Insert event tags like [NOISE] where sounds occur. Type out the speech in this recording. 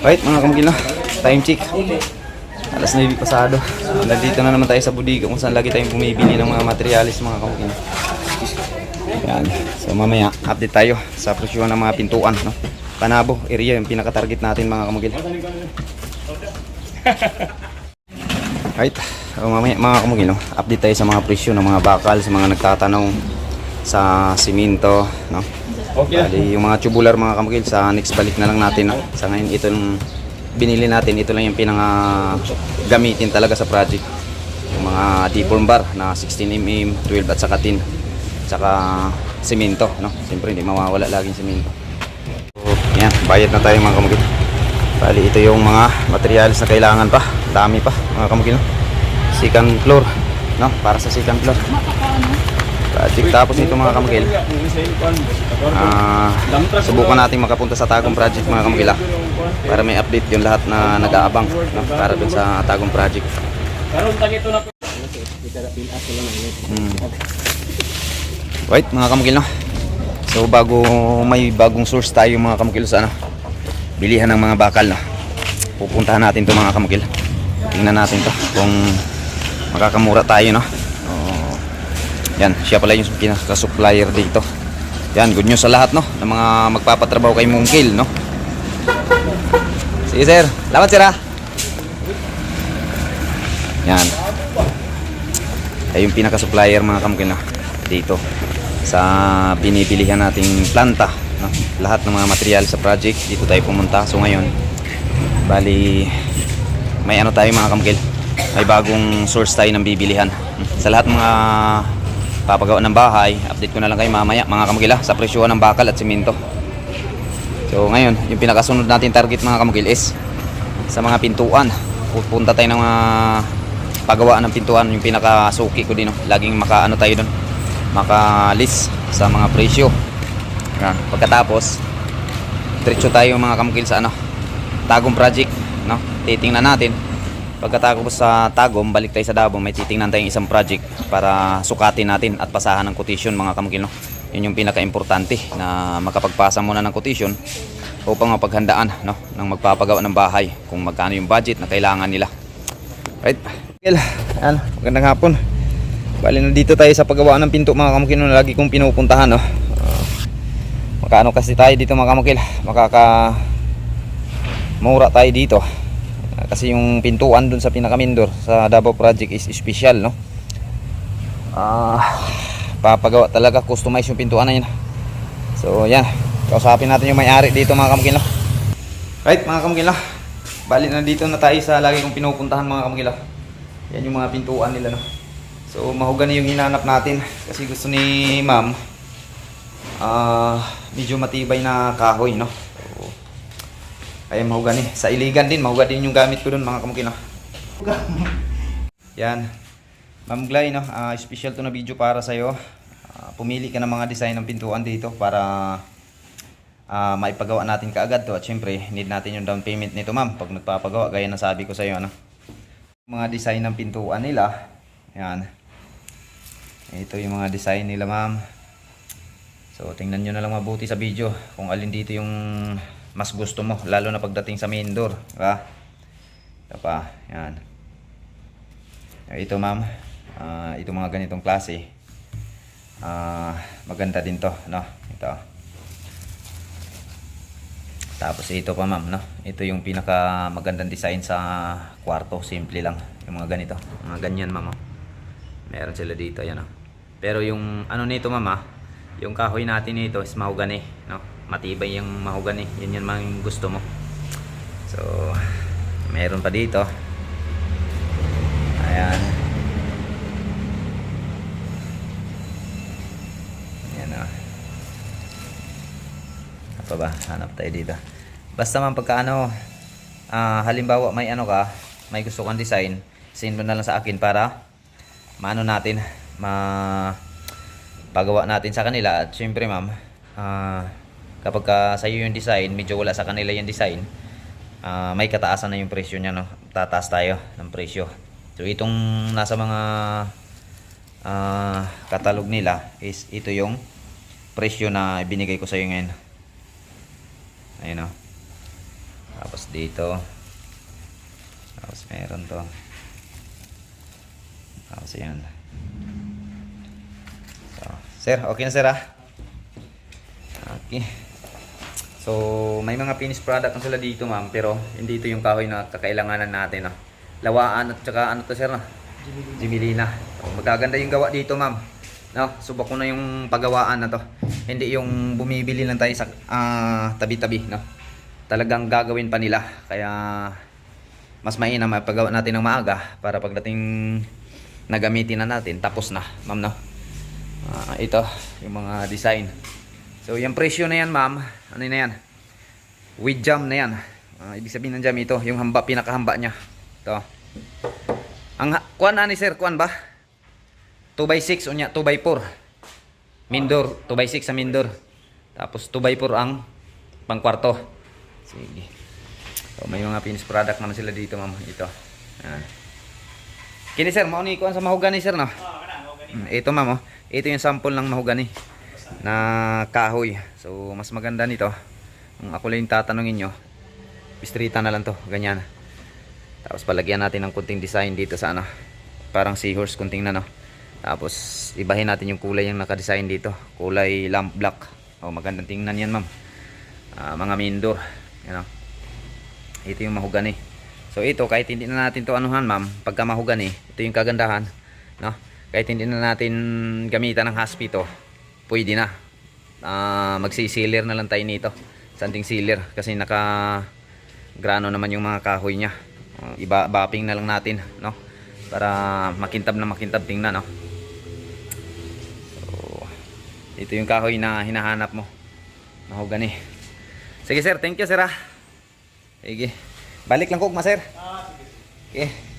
Right mga kamagil no? Time check. Alas 9 pasado. Nandito na naman tayo sa budiga kung saan lagi tayong bumibili ng mga materialis mga kamagil. Yan. So mamaya update tayo sa presyo ng mga pintuan. No? Panabo area yung pinaka-target natin mga kamagil. Right. So mamaya mga kamagil no? update tayo sa mga presyo ng mga bakal sa mga nagtatanong sa simento. No? Okay. Bali, yung mga tubular mga kamagil sa next balik na lang natin. No? Sa ngayon ito yung binili natin. Ito lang yung pinanga gamitin talaga sa project. Yung mga deform bar na 16mm, 12 at saka tin. Saka semento. No? Siyempre hindi mawawala laging semento. So, yan. Bayad na tayo mga kamagil. Bali ito yung mga materials na kailangan pa. Dami pa mga kamagil. No? Second floor. No? Para sa second floor. Project. Tapos ito mga kamagil. Ah, subukan natin makapunta sa Tagum Project mga kamagila para may update yung lahat na nag-aabang no? para dun sa Tagum Project. Hmm. Right mga kamagil no. So bago may bagong source tayo mga kamagil sa ano, bilihan ng mga bakal no. Pupuntahan natin to mga kamagil. Tingnan natin to kung makakamura tayo no. Yan, siya pala yung pinaka-supplier dito. Yan, good news sa lahat, no? Ng mga magpapatrabaho kay Mungkil, no? Sige, sir. Salamat, sir, ha? Yan. Ay yung pinaka-supplier, mga kamukil, no? Dito. Sa binibilihan nating planta, no? Lahat ng mga material sa project, dito tayo pumunta. So, ngayon, bali, may ano tayo, mga kamukil. May bagong source tayo ng bibilihan. Sa lahat mga papagawa ng bahay, update ko na lang kayo mamaya mga kamagila sa presyo ng bakal at simento. So ngayon, yung pinakasunod natin target mga kamagil is sa mga pintuan. Pupunta tayo ng mga pagawaan ng pintuan, yung pinakasuki ko din. No? Laging makaano tayo doon, maka-list sa mga presyo. Yan. Pagkatapos, diretso tayo mga kamagil sa ano, tagong project. No? Titingnan natin Pagkatapos sa Tagum, balik tayo sa Davao, may titingnan tayong isang project para sukatin natin at pasahan ng quotation mga kamukil. No? Yun yung pinaka-importante na makapagpasa muna ng quotation upang mapaghandaan no? ng magpapagawa ng bahay kung magkano yung budget na kailangan nila. Right? Well, yan, magandang hapon. Bali na dito tayo sa paggawa ng pinto mga kamukil na lagi kong pinupuntahan. No? Uh, makaano kasi tayo dito mga kamukil? Makaka mura tayo dito kasi yung pintuan dun sa pinakamindor sa Davao Project is special no? Ah papagawa talaga customize yung pintuan na yun. So yan. Kausapin natin yung may-ari dito mga kamukila right mga kamukila bali na dito na tayo sa lagi kong pinupuntahan mga kamukila yan yung mga pintuan nila no? So mahugani yung hinanap natin kasi gusto ni ma'am ah medyo matibay na kahoy no so, ay mahugani. Sa iligan din, mahuga din yung gamit ko doon mga kamukino. [LAUGHS] Yan. Ma'am Glay, no? ah, special to na video para sa'yo. Ah, pumili ka ng mga design ng pintuan dito para ah, maipagawa natin kaagad to. At syempre, need natin yung down payment nito ma'am pag nagpapagawa. Gaya na sabi ko sa'yo. Ano? Mga design ng pintuan nila. Yan. Ito yung mga design nila ma'am. So, tingnan nyo na lang mabuti sa video kung alin dito yung mas gusto mo. Lalo na pagdating sa main door. Diba? Ito pa. Yan. Ito ma'am. ah ito mga ganitong klase. ah maganda din to. No? Ito. Tapos ito pa ma'am. No? Ito yung pinaka magandang design sa kwarto. Simple lang. Yung mga ganito. Mga ganyan ma'am. oh. Meron sila dito. Yan, oh. Pero yung ano nito ma'am ah, yung kahoy natin nito is mahogany, no? Matibay yung mahogany. Yan yun mga gusto mo. So, meron pa dito. Ayan. Ayan o. Ano pa ba? Hanap tayo dito. Basta man pagka ano, ah, halimbawa may ano ka, may gusto kang design, send mo na lang sa akin para maano natin, ma pagawa natin sa kanila at syempre ma'am ah, kapag ka sa iyo yung design medyo wala sa kanila yung design ah, may kataasan na yung presyo niya no tataas tayo ng presyo so itong nasa mga ah, katalog nila is ito yung presyo na binigay ko sa iyo ngayon ayun o Tapos dito. Tapos meron to. Tapos yan. So, sir, okay na sir ah. Okay. So, may mga finished product na sila dito ma'am, pero hindi ito yung kahoy na kakailanganan natin. No? Lawaan at saka ano to sir na? Jimilina. So, magaganda yung gawa dito ma'am. No, subok ko na yung paggawaan na to. Hindi yung bumibili lang tayo sa ah, tabi-tabi, no. Talagang gagawin pa nila. Kaya mas mainam mapagawa natin ng maaga para pagdating nagamitin na natin tapos na, ma'am no. Ah, ito yung mga design. So yung presyo na yan, ma'am. Ano na yan? With jam na yan. Ah, ibig sabihin ng jam ito, yung hamba pinakahamba niya. Ito. Ang kuan ani sir, kuan ba? 2 by 6 unya 2 by 4 Mindor 2 by 6 sa Mindor Tapos 2 by 4 ang pangkwarto Sige so, May mga finished product naman sila dito ma'am Ito Ayan. Kini sir, mauni ko sa mahugani sir no? Mm, Ito ma'am oh. Ito yung sample ng mahugani Na kahoy So mas maganda nito Kung ako lang tatanungin nyo Pistrita na lang to, ganyan Tapos palagyan natin ng kunting design dito sa ano Parang seahorse kunting na no tapos ibahin natin yung kulay yung naka-design dito. Kulay lamp black. Oh, magandang tingnan 'yan, ma'am. Ah, mga mindor, you know. Ito yung mahugani. So ito kahit hindi na natin to anuhan, ma'am, pagka mahugani, ito yung kagandahan, no? Kahit hindi na natin gamitan ng haspi to, pwede na. Ah, magsi-sealer na lang tayo nito. Something sealer kasi naka grano naman yung mga kahoy niya. Ah, iba bapping na lang natin, no? Para makintab na makintab tingnan, no? So, ito yung kahoy na hinahanap mo. Mahogani. Sige sir, thank you sir ah. Sige. Balik lang ko, ma sir. Ah, sige. Okay.